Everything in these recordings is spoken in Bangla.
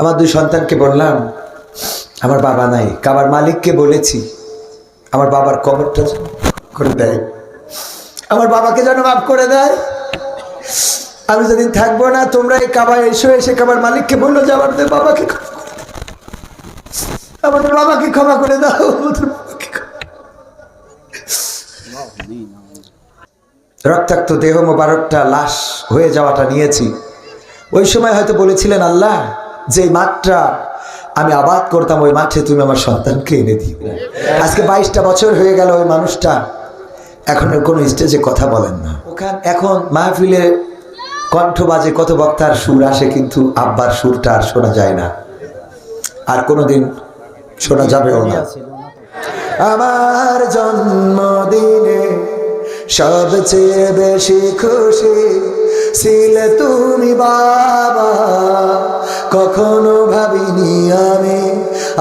আমার দুই সন্তানকে বললাম, আমার বাবা নাই, কাবার মালিককে বলেছি, আমার বাবার কবরটা করে দেয়। আমার বাবাকে যেন মাফ করে দেয়। আমি যেদিন থাকব না, তোমরা এই কাবায় এসো, এসে কাবার মালিককে বলল যে, আমাদের বাবাকে। আমাদের বাবাকে ক্ষমা করে দাও। রক্তাক্ত দেহ মোবারকটা লাশ হয়ে যাওয়াটা নিয়েছি। ওই সময় হয়তো বলেছিলেন, আল্লাহ যে মাঠটা আমি আবাদ করতাম, ওই মাঠে তুমি আমার সন্তানকে এনে দিও। আজকে বাইশটা বছর হয়ে গেল ওই মানুষটা এখন আর কোনো স্টেজে কথা বলেন না। ওখানে এখন মাহফিলে কণ্ঠ বাজে, কত বক্তার সুর আসে, কিন্তু আব্বার সুরটা আর শোনা যায় না। আর কোনোদিন শোনা যাবেও না। আমার জন্মদিনে সবচেয়ে বেশি খুশি ছিলে তুমি বাবা। কখনো ভাবিনি আমি,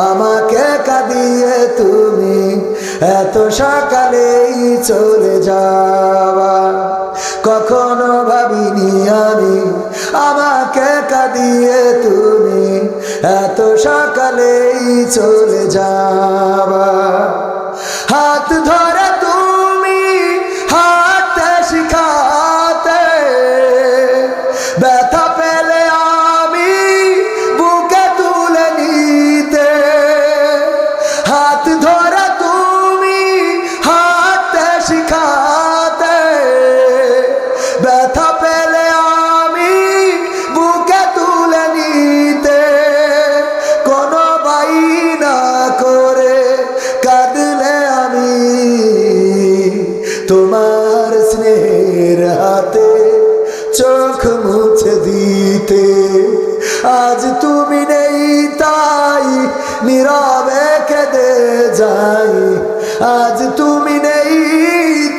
আমাকে কাঁদিয়ে তুমি এত সকালেই চলে যাওয়া। কখনো ভাবিনি আমি, আমাকে কাঁদিয়ে তুমি এত সকালেই চলে যাবা নীরবে কেঁদে যাই। আজ তুমি নেই,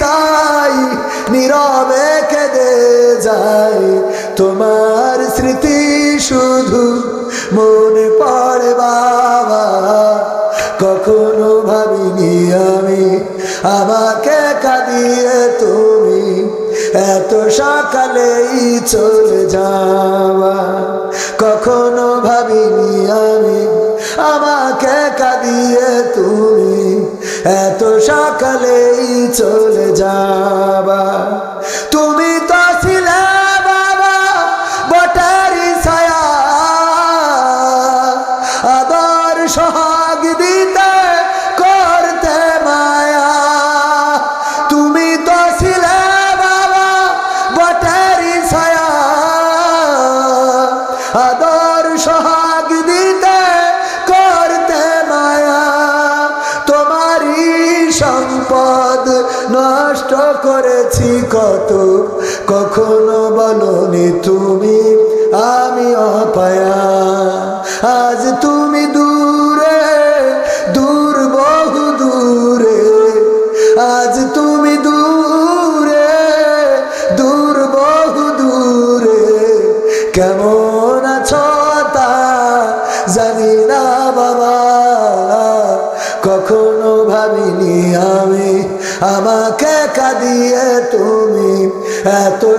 তাই নীরবে কেঁদে যাই। তোমার স্মৃতি শুধু মনে পড়ে বাবা। কখনো ভাবিনি আমি আমাকে কাঁদিয়ে তুমি। এত সকালেই চলে যাওয়া। কখনো ভাবিনি আমি আমাকে কাঁদিয়ে তুমি এত সকালেই চলে যাবা কখনো বলনি তুমি, আমি অপায়া। আজ তুমি দূরে, দূর, বহু দূরে। আজ তুমি দূরে, দূর, বহু দূরে। কেমন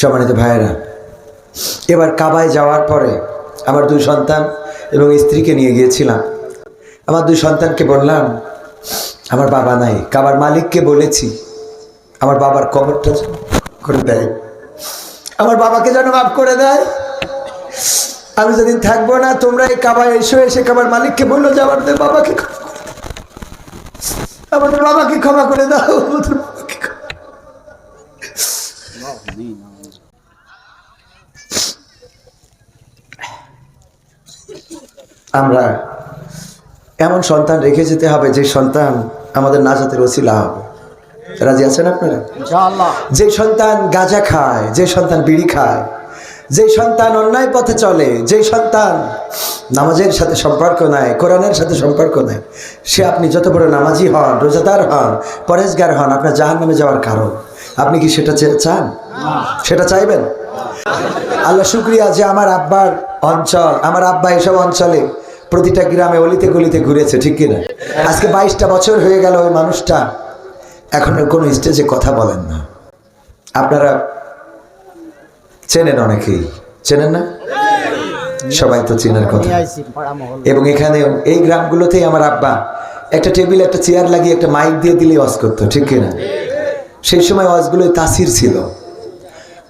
সম্মানিত ভাইয়েরা, এবার কাবায় যাওয়ার পরে আমার দুই সন্তান এবং স্ত্রীকে নিয়ে গিয়েছিলাম। আমার দুই সন্তানকে বললাম, আমার বাবা নাই, কাবার মালিককে বলেছি, আমার বাবার কবরটা করে দেয়। আমার বাবাকে যেন মাফ করে দেয়। আমি যেদিন থাকব না, তোমরা এই কাবায় এসো, এসে কাবার মালিককে বলল যে, আমাদের বাবাকে আমাদের বাবাকে ক্ষমা করে দাও, আমাদের বাবাকে আমরা এমন সন্তান রেখে যেতে হবে যে সন্তান আমাদের নাজাতের ওসিলা হবে। রাজি আছেন আপনারা? যে সন্তান গাঁজা খায় যে সন্তান বিড়ি খায় যে সন্তান অন্যায় পথে চলে যে সন্তান নামাজের সাথে সম্পর্ক নাই কোরআনের সাথে সম্পর্ক নাই সে আপনি যত বড় নামাজি হন রোজাদার হন পরেশগার হন আপনার জাহান নামে যাওয়ার কারণ। আপনি কি সেটা চান? সেটা চাইবেন? আল্লাহ শুক্রিয়া যে আমার আব্বার অঞ্চল, আমার আব্বা এসব অঞ্চলে প্রতিটা গ্রামে অলিতে গলিতে ঘুরেছে, ঠিক কিনা? আজকে বাইশটা বছর হয়ে গেল ওই মানুষটা এখন কোনো স্টেজে কথা বলেন না। আপনারা চেনেন অনেকেই। চেনেন না? সবাই তো চেনার কথা। এবং এখানে এই গ্রামগুলোতেই আমার আব্বা একটা টেবিল একটা চেয়ার লাগিয়ে একটা মাইক দিয়ে দিলে ওয়াজ করতো, ঠিক কিনা? সেই সময় ওয়াজগুলোই তাসির ছিল।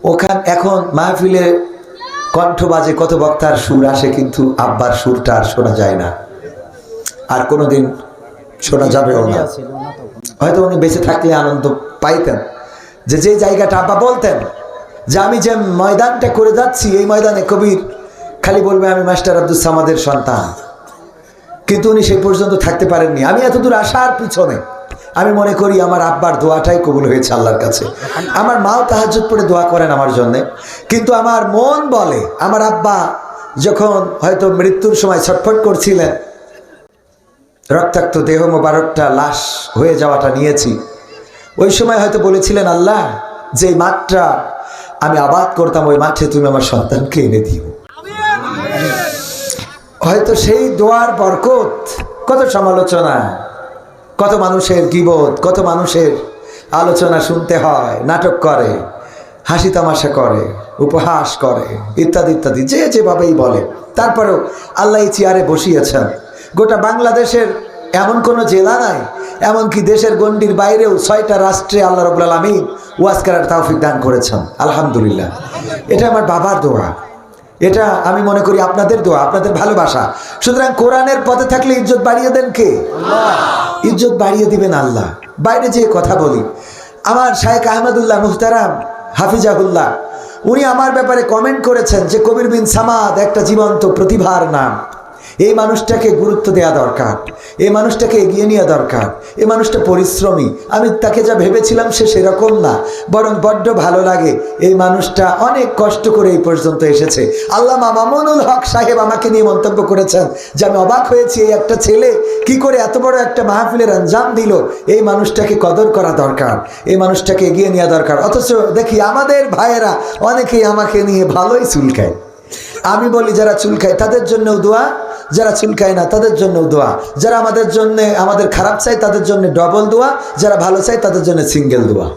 ওখান এখন মাহফিলে কণ্ঠ বাজে, কত বক্তার সুর আসে কিন্তু আব্বার সুরটা আর শোনা যায় না। আর কোনোদিন শোনা যাবেও না। হয়তো উনি বেঁচে থাকলে আনন্দ পাইতেন। যে যে জায়গাটা আব্বা বলতেন যে আমি যে ময়দানটা করে যাচ্ছি, এই ময়দানে কবির খালি বলবে, আমি মাস্টার আব্দুল সামাদের সন্তান। কিন্তু উনি সেই পর্যন্ত থাকতে পারেননি। আমি এতদূর আসার পিছনে আমি মনে করি আমার আব্বার দোয়াটাই কবুল হয়েছে আল্লাহর কাছে। আমার মাও তাহাজুদ পড়ে দোয়া করেন আমার জন্যে। কিন্তু আমার মন বলে, আমার আব্বা যখন হয়তো মৃত্যুর সময় ছটফট করছিলেন, রক্তাক্ত দেহ মোবারকটা লাশ হয়ে যাওয়াটা নিয়েছি। ওই সময় হয়তো বলেছিলেন, আল্লাহ যে মাঠটা আমি আবাদ করতাম, ওই মাঠে তুমি আমার সন্তানকে এনে দিও। হয়তো সেই দোয়ার বরকত, কত সমালোচনা। কত মানুষের গিবত, কত মানুষের আলোচনা শুনতে হয়, নাটক করে, হাসি তামাশা করে, উপহাস করে, ইত্যাদি ইত্যাদি, যে যেভাবেই বলে। তারপরেও আল্লাহ চেয়ারে বসিয়েছেন। গোটা বাংলাদেশের এমন কোনো জেলা নাই, এমনকি দেশের গণ্ডির বাইরেও ছয়টা রাষ্ট্রে আল্লাহ রবুল আলমী ওয়াজ করার তাওফিক দান করেছেন। আলহামদুলিল্লাহ। এটা আমার বাবার দোয়া। এটা আমি মনে করি আপনাদের দোয়া, আপনাদের ভালোবাসা। সুতরাং কোরআনের পথে থাকলে ইজ্জত বাড়িয়ে দেন কে? ইজ্জত বাড়িয়ে দিবেন আল্লাহ। বাইরে যে কথা বলি। আমার শায়েক আহমদুল্লাহ মুহতারাম হাফিজাহুল্লাহ, উনি আমার ব্যাপারে কমেন্ট করেছেন যে কবির বিন সামাদ একটা জীবন্ত প্রতিভার নাম। এই মানুষটাকে গুরুত্ব দেওয়া দরকার, এই মানুষটাকে এগিয়ে নেওয়া দরকার, এই মানুষটা পরিশ্রমী। আমি তাকে যা ভেবেছিলাম সে সেরকম না, বরং বড্ড ভালো লাগে এই মানুষটা অনেক কষ্ট করে এই পর্যন্ত এসেছে। আল্লাহ মামুনুল হক সাহেব আমাকে নিয়ে মন্তব্য করেছেন যে, আমি অবাক হয়েছি এই একটা ছেলে কি করে এত বড় একটা মাহফিলের আঞ্জাম দিল। এই মানুষটাকে কদর করা দরকার, এই মানুষটাকে এগিয়ে নেওয়া দরকার। অথচ দেখি আমাদের ভাইয়েরা অনেকেই আমাকে নিয়ে ভালোই চুলকায়। আমি বলি, যারা চুলকায় তাদের জন্যও দোয়া যারা চুলকায় না, তাদের জন্যও দোয়া। যারা আমাদের জন্য, আমাদের খারাপ চাই তাদের জন্য ডবল দোয়া। যারা ভালো চাই তাদের জন্য সিঙ্গেল দোয়া।